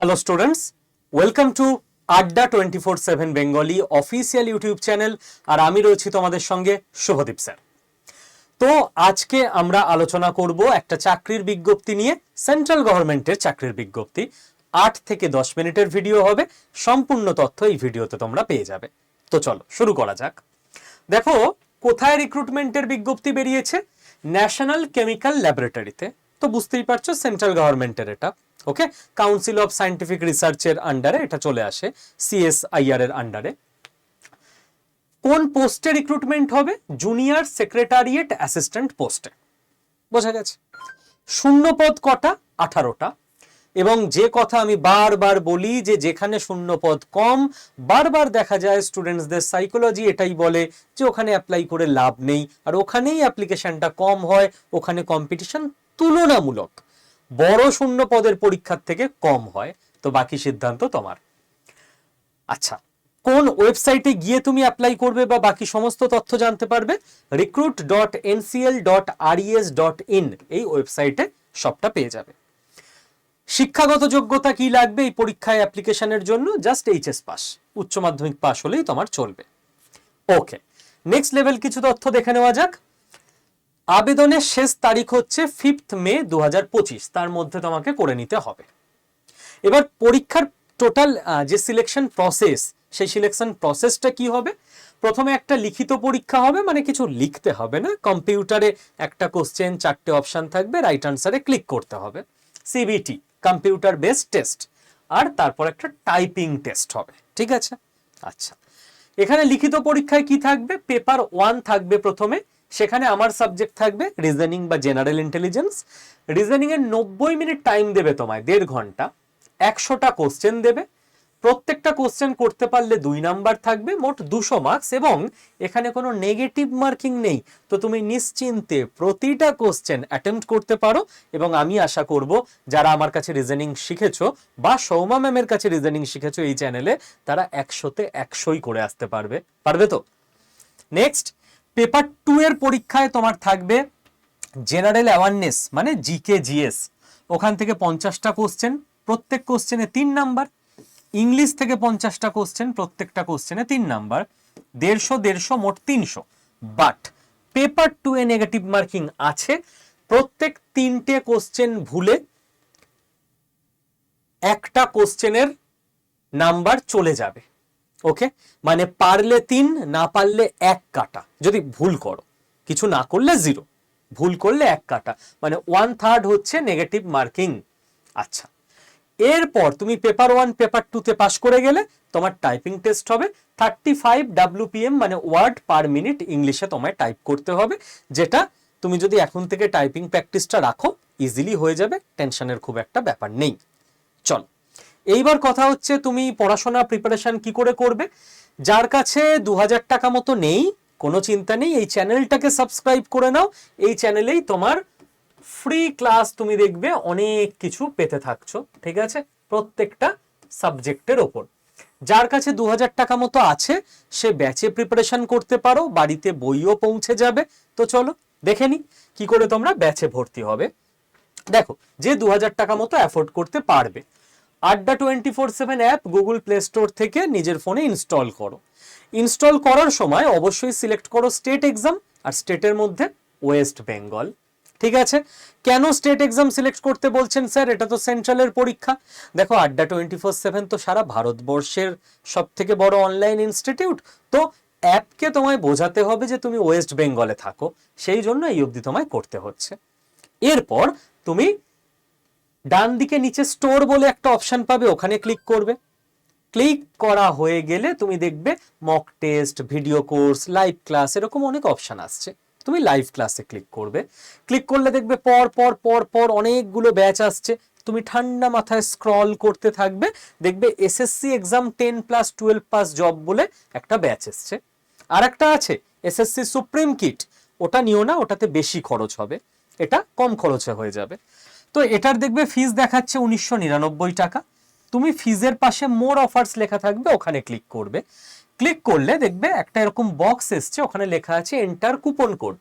Hello students welcome to Adda twenty four seven Bengali official YouTube channel আর আমি রয়েছি তোমাদের সঙ্গে শুভদীপ স্যার। তো আজকে আমরা আলোচনা করব একটা চাকরির বিজ্ঞপ্তি নিয়ে সেন্ট্রাল গভর্নমেন্টের চাকরির বিজ্ঞপ্তি। আট থেকে দশ মিনিটের ভিডিও হবে, সম্পূর্ণ তথ্য এই ভিডিওতে তোমরা পেয়ে যাবে। তো চলো, শুরু করা যাক। দেখো, কোথায় রিক্রুটমেন্টের বিজ্ঞপ্তি বেরিয়েছে? ন্যাশনাল কেমিক্যাল ল্যাবরেটরিতে তো। বুঝতেই পারছ সেন্ট্রাল গভর্নমেন্টের এটা। ওকে? কাউন্সিল অফ সায়েন্টিফিক রিসার্চের আন্ডারে এটা চলে আসে সিএসআইআর এর আন্ডারে কোন পোস্টে রিক্রুটমেন্ট হবে? জুনিয়র সেক্রেটারিয়েট অ্যাসিস্ট্যান্ট পোস্টে। বোঝা গেছে? শূন্য পদ কটা? আঠারোটা। এবং যে কথা আমি বারবার বলি যে যেখানে শূন্য পদ কম, বারবার দেখা যায় স্টুডেন্টসদের সাইকোলজি এটাই বলে যে ওখানে অ্যাপ্লাই করে লাভ নেই। আর ওখানেই অ্যাপ্লিকেশনটা কম হয়, ওখানে কম্পিটিশন তুলনামূলক। বড় শূন্য পদের পরীক্ষার থেকে কম হয়। তো বাকি সিদ্ধান্ত তোমার। আচ্ছা কোন ওয়েবসাইটে গিয়ে তুমি অ্যাপ্লাই করবে বা বাকি সমস্ত তথ্য জানতে পারবে? Recruit dot NCL dot RES dot in এই ওয়েবসাইটে সবটা পেয়ে যাবে। শিক্ষাগত যোগ্যতা কি লাগবে এই পরীক্ষায় অ্যাপ্লিকেশনের জন্য? জাস্ট এইচএস পাস উচ্চ মাধ্যমিক পাস হলেই তোমার চলবে। ওকে নেক্সট লেভেল কিছু তথ্য দেখে নেওয়া যাক। আবেদনের শেষ তারিখ হচ্ছে ফিফথ মে দু হাজার পঁচিশ। তার মধ্যে তোমাকে করে নিতে হবে। এবার পরীক্ষার টোটাল যে সিলেকশন প্রসেস সেই সিলেকশন প্রসেসটা কি হবে? প্রথমে একটা লিখিত পরীক্ষা হবে মানে কিছু লিখতে হবে না। কম্পিউটারে একটা কোশ্চেন চারটে অপশন থাকবে রাইট আনসারে ক্লিক করতে হবে। সিবিটি কম্পিউটার বেসড টেস্ট আর তারপর একটা টাইপিং টেস্ট হবে, ঠিক আছে? আচ্ছা। এখানে লিখিত পরীক্ষায় কি থাকবে? পেপার ওয়ান থাকবে প্রথমে। সেখানে আমার সাবজেক্ট থাকবে রিজনিং বা জেনারেল ইন্টেলিজেন্স রিজনিং এর নব্বই মিনিট টাইম দেবে তোমায়, দেড় ঘণ্টা। একশোটা কোশ্চেন দেবে। প্রত্যেকটা কোশ্চেন করতে পারলে দুই নাম্বার থাকবে, মোট দুশো মার্কস এবং এখানে কোনো নেগেটিভ মার্কিং নেই। তো তুমি নিশ্চিন্তে প্রতিটা কোশ্চেন অ্যাটেম্প্ট করতে পারো এবং আমি আশা করব যারা আমার কাছে রিজনিং শিখেছো বা সৌমা ম্যামের কাছে রিজনিং শিখেছো এই চ্যানেলে তারা একশোতে একশোই করে আসতে পারবে। পারবে তো? নেক্সট পেপার টু এর পরীক্ষায় তোমার থাকবে জেনারেল অ্যাওয়ারনেস মানে জিকে জিএস ওখান থেকে পঞ্চাশটা কোশ্চেন প্রত্যেক কোশ্চেনে তিন নাম্বার ইংলিশ থেকে পঞ্চাশটা কোশ্চেন প্রত্যেকটা কোশ্চেনে তিন নাম্বার দেড়শো দেড়শো, মোট তিনশো। But paper two A negative marking আছে। প্রত্যেক তিনটে কোশ্চেন ভুলে একটা কোশ্চেনের নাম্বার চলে যাবে। ওকে মানে পারলে তিন, না পারলে এক কাটা। যদি ভুল করো, কিছু না করলে জিরো ভুল করলে এক কাটা। মানে ওয়ান থার্ড হচ্ছে নেগেটিভ মার্কিং আচ্ছা। এরপর তুমি পেপার ওয়ান পেপার টুতে পাস করে গেলে তোমার টাইপিং টেস্ট হবে। থার্টি ফাইভ ডাব্লিউপিএম মানে ওয়ার্ড পার মিনিট ইংলিশে তোমায় টাইপ করতে হবে, যেটা তুমি যদি এখন থেকে টাইপিং প্র্যাকটিসটা রাখো ইজিলি হয়ে যাবে। টেনশনের খুব একটা ব্যাপার নেই। চলো। এইবার কথা হচ্ছে তুমি পড়াশোনা প্রিপারেশন কি করে করবে? যার কাছে দু হাজার টাকা মতো নেই, কোনো চিন্তা নেই, এই চ্যানেলটাকে সাবস্ক্রাইব করে নাও। এই চ্যানেলেই তোমার ফ্রি ক্লাস তুমি দেখবে, অনেক কিছু পেতে থাকছো, ঠিক আছে? প্রত্যেকটা সাবজেক্টের ওপর। যার কাছে দু হাজার টাকা মতো আছে, সে ব্যাচে প্রিপারেশন করতে পারো, বাড়িতে বইও পৌঁছে যাবে। তো চলো, দেখে নি কি করে তোমরা ব্যাচে ভর্তি হবে। দেখো, যে দু হাজার টাকা মতো অ্যাফোর্ড করতে পারবে Adda twenty four seven app Google play store থেকে নিজের ফোনে ইনস্টল করো। ইনস্টল করার সময় অবশ্যই সিলেক্ট করো স্টেট এক্সাম আর স্টেটের মধ্যে ওয়েস্ট বেঙ্গল ঠিক আছে? কেন স্টেট এক্সাম সিলেক্ট করতে বলছেন স্যার? এটা তো সেন্ট্রালের পরীক্ষা। দেখো, আড্ডা টোয়েন্টি ফোর সেভেন তো সারা ভারতবর্ষের সব থেকে বড় অনলাইন ইনস্টিটিউট তো অ্যাপকে তোমায় বোঝাতে হবে যে তুমি ওয়েস্ট বেঙ্গলে থাকো। সেই জন্য এই অবধি তোমায় করতে হচ্ছে। এরপর তুমি ডান দিকে নিচে স্টোর বলে একটা অপশন পাবে, ওখানে ক্লিক করবে। ক্লিক করা হয়ে গেলে তুমি দেখবে mock test video course live class এরকম অনেক অপশন আসছে। তুমি লাইভ ক্লাসে ক্লিক করবে। ক্লিক করলে দেখবে পর পর পর পর অনেকগুলো ব্যাচ আসছে। তুমি ঠান্ডা মাথায় স্ক্রল করতে থাকবে, দেখবে SSC exam ten plus twelve pass job বলে একটা ব্যাচ এসছে। আর একটা আছে এসএসসি সুপ্রিম কিট ওটা নিও না, ওটাতে বেশি খরচ হবে। এটা কম খরচে হয়ে যাবে। তো এটার দেখবে ফিজ দেখাচ্ছে উনিশশো নিরানব্বই টাকা। তুমি ফিজের পাশে মোর অফার্স লেখা থাকবে, ওখানে ক্লিক করবে। ক্লিক করলে দেখবে একটা এরকম বক্স এসছে, ওখানে লেখা আছে এন্টার কুপন কোড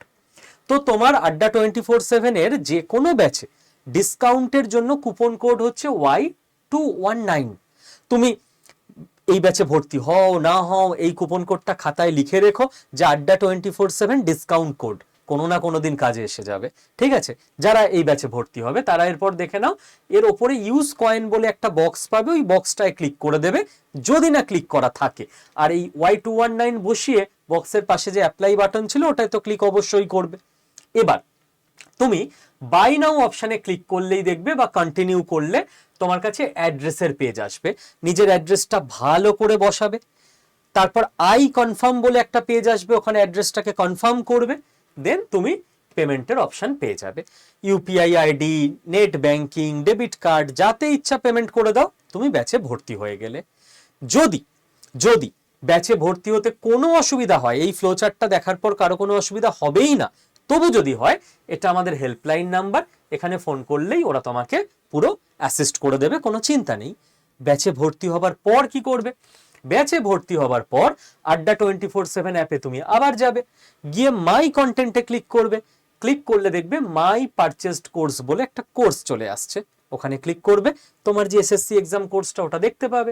তো তোমার আড্ডা টোয়েন্টি ফোর সেভেনের যে কোনো ব্যাচে ডিসকাউন্টের জন্য কুপন কোড হচ্ছে ওয়াই টু ওয়ান নাইন তুমি এই ব্যাচে ভর্তি হও, না হও, এই কুপন কোডটা খাতায় লিখে রেখো, যে Adda twenty four seven discount code কোনো না কোনো দিন কাজে এসে যাবে। ঠিক আছে? যারা এই ব্যাচে ভর্তি হবে, তারা এরপর দেখে নাও, এর ওপরে ইউজ কয়েন বলে একটা বক্স পাবে, ওই বক্সটায় ক্লিক করে দেবে। যদি না ক্লিক করা থাকে। আর এই ওয়াই টু ওয়ান নাইন বসিয়ে বক্সের পাশে যে অ্যাপ্লাই বাটন ছিল, ওটায় তো ক্লিক অবশ্যই করবে। এবার, তুমি বাই নাও অপশানে ক্লিক করলেই দেখবে বা কন্টিনিউ করলে তোমার কাছে অ্যাড্রেসের পেজ আসবে। নিজের অ্যাড্রেসটা ভালো করে বসাবে। তারপর আই কনফার্ম বলে একটা পেজ আসবে, ওখানে অ্যাড্রেসটাকে কনফার্ম করবে। দেন তুমি পেমেন্টের অপশন পেয়ে যাবে। UPI ID net banking debit card যাতে ইচ্ছা পেমেন্ট করে দাও, তুমি ব্যাচে ভর্তি হয়ে গেলে। যদি যদি ব্যাচে ভর্তি হতে কোনো অসুবিধা হয়, এই ফ্লোচার্টটা দেখার পর কারও কোনো অসুবিধা হবেই না, তবু যদি হয়, এটা আমাদের হেল্পলাইন নাম্বার এখানে ফোন করলেই ওরা তোমাকে পুরো অ্যাসিস্ট করে দেবে, কোনো চিন্তা নেই। ব্যাচে ভর্তি হবার পর কি করবে? ব্যাচে ভর্তি হবার পর আড্ডা টোয়েন্টি ফোর সেভেন অ্যাপে তুমি আবার যাবে। গিয়ে মাই কন্টেন্টে ক্লিক করবে। ক্লিক করলে দেখবে মাই পারচেসড কোর্স বলে একটা কোর্স চলে আসছে। ওখানে ক্লিক করবে, তোমার যে এসএসসি এক্সাম কোর্সটা ওটা দেখতে পাবে।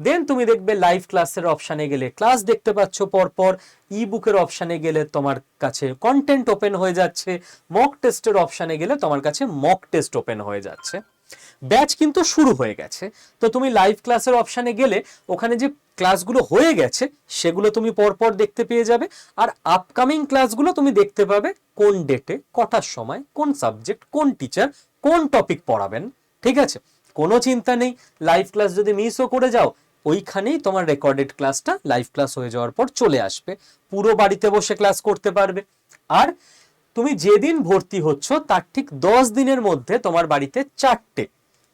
দেন তুমি দেখবে লাইভ ক্লাসের অপশানে গেলে ক্লাস দেখতে পাচ্ছ, পরপর ই বুকের অপশানে গেলে তোমার কাছে কন্টেন্ট ওপেন হয়ে যাচ্ছে। মক টেস্টের অপশানে গেলে তোমার কাছে মক টেস্ট ওপেন হয়ে যাচ্ছে। ব্যাচ কিন্তু শুরু হয়ে গেছে। তো তুমি লাইভ ক্লাসের অপশানে গেলে ওখানে যে ক্লাসগুলো হয়ে গেছে, সেগুলো তুমি পরপর দেখতে পেয়ে যাবে। আর আপকামিং ক্লাসগুলো তুমি দেখতে পাবে কোন ডেটে কটার সময়, কোন সাবজেক্ট কোন টিচার কোন টপিক পড়াবেন। ঠিক আছে? কোনো চিন্তা নেই। লাইভ ক্লাস যদি মিসও করে যাও, ওইখানেই তোমার রেকর্ডেড ক্লাসটা লাইভ ক্লাস হয়ে যাওয়ার পর চলে আসবে। পুরো বাড়িতে বসে ক্লাস করতে পারবে। আর তুমি যেদিন ভর্তি হচ্ছ, তার ঠিক দশ দিনের মধ্যে তোমার বাড়িতে চারটে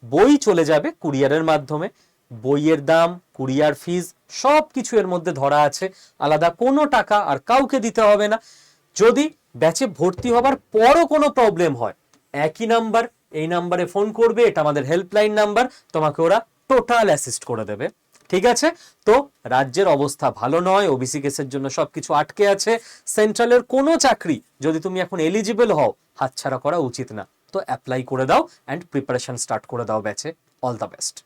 বই চলে যাবে কুরিয়ারের মাধ্যমে। বইয়ের দাম, কুরিয়ার ফিজ সব কিছু এর মধ্যে ধরা আছে। আলাদা কোনো টাকা আর কাউকে দিতে হবে না। যদি ব্যাচে ভর্তি হবার পরও কোনো প্রবলেম হয়, একই নাম্বার এই নাম্বারে ফোন করবে, এটা আমাদের হেল্পলাইন নাম্বার তোমাকে ওরা টোটাল অ্যাসিস্ট করে দেবে। ঠিক আছে? তো রাজ্যের অবস্থা ভালো নয় ওবিসি কেসের জন্য সবকিছু আটকে আছে। সেন্ট্রালের কোনো চাকরি যদি তুমি এখন এলিজিবল হও, হাতছাড়া করা উচিত না। তো অ্যাপ্লাই করে দাও অ্যান্ড প্রিপারেশন স্টার্ট করে দাও ব্যাচে অল দ্য বেস্ট